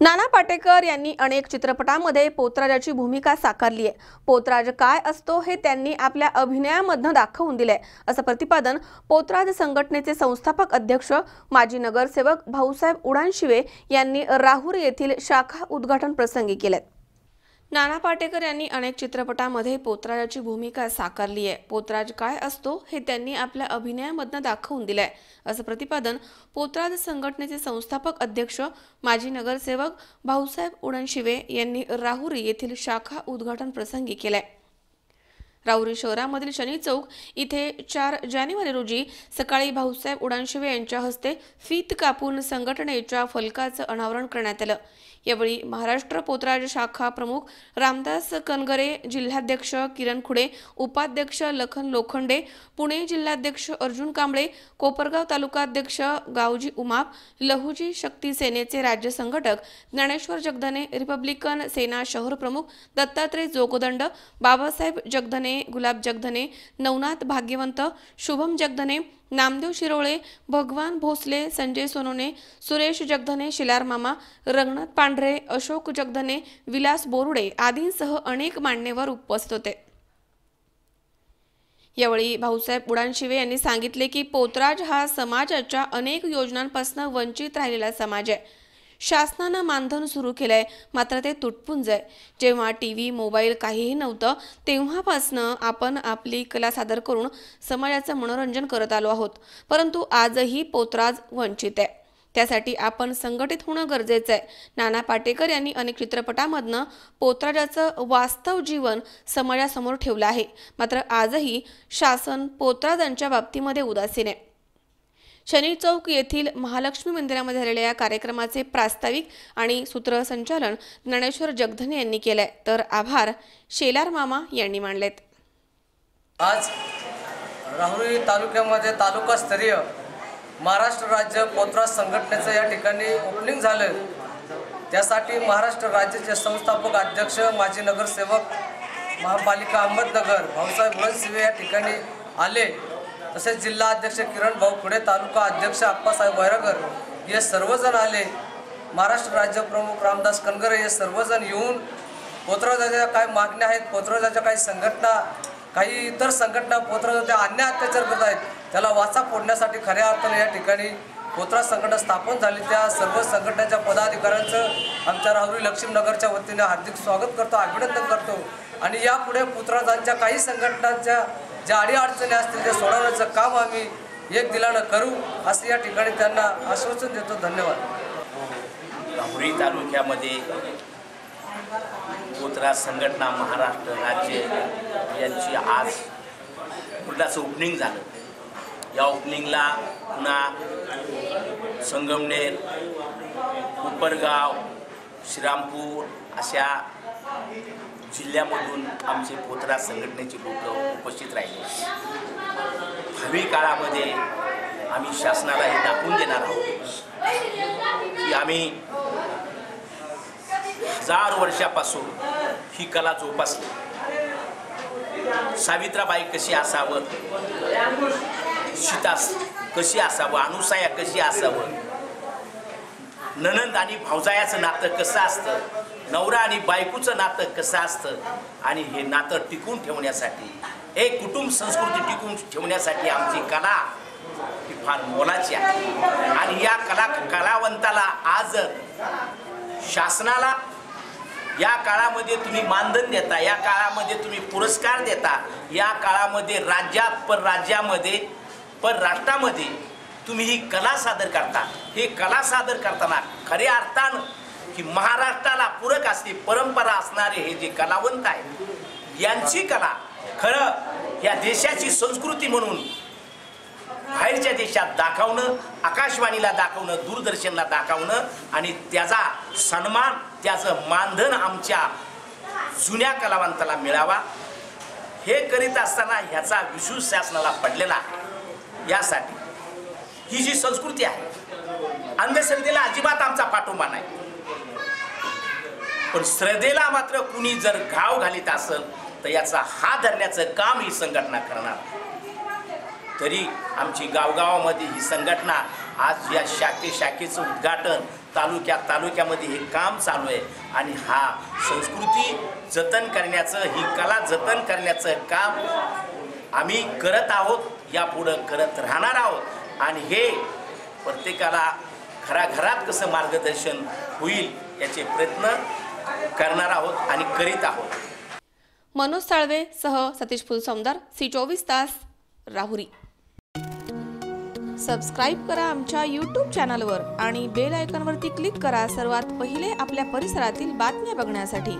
नाना पाटेकर यांनी अनेक चित्रपटांमध्ये पोतराजाची भूमिका साकारली आहे. पोतराज काय असतो हे त्यांनी आपल्या अभिनयामधनं दाखवून दिलंय. असं प्रतिपादन पोतराज संघटनेचे संस्थापक अध्यक्ष माजी नगरसेवक भाऊसाहेब उडानशिवे यांनी राहुरी येथील शाखा उद्घाटन प्रसंगी केलं नाना पाटेकर यांनी अनेक चित्रपटांमध्ये पोतराजाची भूमिका साकारली आहे. पोतराज काय असतो हे त्यांनी आपल्या अभिनयामधनं दाखवून दिलंय. असं प्रतिपादन पोतराज संघटनेचे संस्थापक अध्यक्ष माजी नगरसेवक भाऊसाहेब उडनशिवे यांनी राहुरी येथील शाखा उद्घाटन प्रसंगी केलंय. राहुरी शहरामधील शनी चौक इथे चार जानेवारी रोजी सकाळी भाऊसाहेब उडानशिवे यांच्या हस्ते फीत कापून संघटनेच्या फलकाचं अनावरण करण्यात आलं. यावेळी महाराष्ट्र पोतराज शाखा प्रमुख रामदास कनगरे जिल्हाध्यक्ष किरण खुडे उपाध्यक्ष लखन लोखंडे पुणे जिल्हाध्यक्ष अर्जुन कांबळे कोपरगाव तालुकाध्यक्ष गावजी उमाप लहुजी शक्ती सेनेचे राज्य संघटक ज्ञानेश्वर जगधने रिपब्लिकन सेना शहर प्रमुख दत्तात्रय जोगदंड बाबासाहेब जगधने गुलाब जगधने नवनाथ भाग्यवंत शुभम जगधने नामदेव शिरोळे भगवान भोसले संजय सोनोने सुरेश जगधने शिलार मामा रंगनाथ पांढरे अशोक जगधने विलास बोरुडे आदींसह अनेक मान्यवर उपस्थित होते. यावेळी भाऊसाहेब उडानशिवे यांनी सांगितले की पोतराज हा समाजाच्या अनेक योजनांपासून वंचित राहिलेला समाज आहे. शासनानं मानधन सुरू केलंय मात्र ते तुटपुंज आहे. जेव्हा टी व्ही मोबाईल काहीही नव्हतं तेव्हापासनं आपण आपली कला सादर करून समाजाचं मनोरंजन करत आलो आहोत. परंतु आजही पोतराज वंचित आहे. त्यासाठी आपण संघटित होणं गरजेचं आहे. नाना पाटेकर यांनी अनेक चित्रपटामधनं पोतराजाचं वास्तव जीवन समाजासमोर ठेवलं आहे. मात्र आजही शासन पोतराजांच्या बाबतीमध्ये उदासीन आहे. शनी चौक येथील महालक्ष्मी मंदिरामध्ये झालेल्या या कार्यक्रमाचे प्रास्ताविक आणि सूत्रसंचालन ज्ञानेश्वर जगधने यांनी केलंय. तर आभार शेलार मामा यांनी मानलेत आज राहुरी तालुक्यामध्ये तालुकास्तरीय महाराष्ट्र राज्य पोत्रा संघटनेचं या ठिकाणी ओपनिंग झालं. त्यासाठी महाराष्ट्र राज्याचे संस्थापक अध्यक्ष माजी नगरसेवक महापालिका अहमदनगर भाऊसाहेब रणसिवे या ठिकाणी आले. तसेच जिल्हा अध्यक्ष किरण भाऊ खुडे तालुका अध्यक्ष आप्पासाहेब वैरागर हे सर्वजण आले. महाराष्ट्र राज्य प्रमुख रामदास कनगरे हे सर्वजण येऊन पोतराजाच्या काय मागण्या आहेत पोतराजाच्या काही संघटना काही इतर संघटना पोतराजाच्या अन्य अत्याचार करत आहेत त्याला वाचा फोडण्यासाठी खऱ्या अर्थाने या ठिकाणी पोत्रा संघटना स्थापन झाली. त्या सर्व संघटनेच्या पदाधिकाऱ्यांचं आमच्या राहुरी लक्ष्मीनगरच्या वतीने हार्दिक स्वागत करतो अभिनंदन करतो. आणि यापुढे पोतराजांच्या काही संघटनांच्या ज्या अडीअडचणी असतील ते सोडवण्याचं काम आम्ही एक दिलानं करू असं या ठिकाणी त्यांना आश्वासन देतो. धन्यवाद. राहुरी तालुक्यामध्ये गोत्रा संघटना महाराष्ट्र राज्य यांची आज मुलाचं ओपनिंग झालं या ओपनिंगला पुन्हा संगमनेर उपरगाव श्रीरामपूर अशा जिल्ह्यामधून आमचे पोतरा संघटनेचे लोक उपस्थित राहिले. भावी काळामध्ये आम्ही शासनाला हे दाखवून देणार आहोत की आम्ही हजार वर्षापासून ही कला जोपासली. सावित्राबाई कशी असावं? सीता कशी असावं? अनुसाया कशी असावं? ननंद आणि भावजायाचं नातं कसं असतं? नवरा आणि बायकोचं नातं कसं असतं आणि हे नातं टिकून ठेवण्यासाठी एक कुटुंब संस्कृती टिकून ठेवण्यासाठी आमची कला ही फार मोलाची आहे. आणि या कला कलावंताला आज शासनाला या काळामध्ये तुम्ही मानधन देता या काळामध्ये तुम्ही पुरस्कार देता या काळामध्ये राज्यात पर राज्यामध्ये पर राष्ट्रामध्ये तुम्ही ही कला सादर करता. हे कला सादर करताना खऱ्या अर्थानं की महाराष्ट्राला पूरक असते परंपरा असणारे हे जे कलावंत आहेत यांची कला खरं या देशाची संस्कृती म्हणून बाहेरच्या देशात दाखवणं आकाशवाणीला दाखवणं दूरदर्शनला दाखवणं आणि त्याचा सन्मान त्याचं मानधन आमच्या जुन्या कलावंताला मिळावा हे करीत असताना ह्याचा विश्वास शासनाला पडलेला यासाठी ही जी संस्कृती आहे अंधश्रद्धेला अजिबात आमचा पाठोबा नाही. पण श्रद्धेला मात्र कुणी जर घाव घालीत असेल तर याचा हात धरण्याचं काम ही संघटना करणार. तरी आमची गावगावामध्ये ही संघटना आज या शाखे शाखेचं उद्घाटन तालुक्या तालुक्यामध्ये हे काम चालू आहे. आणि हा संस्कृती जतन करण्याचं ही कला जतन करण्याचं काम आम्ही करत आहोत यापुढं करत राहणार आहोत. आणि हे प्रत्येकाला घराघरात कसं मार्गदर्शन होईल याचे प्रयत्न करणार आहोत आणि करीत आहोत. मनोज साळवे सह सतीश फुलसौंदर सी चोवीस तास राहुरी. सबस्क्राईब करा आमच्या यूट्यूब चॅनलवर आणि बेल आयकॉनवरती क्लिक करा सर्वात पहिले आपल्या परिसरातील बातम्या बघण्यासाठी.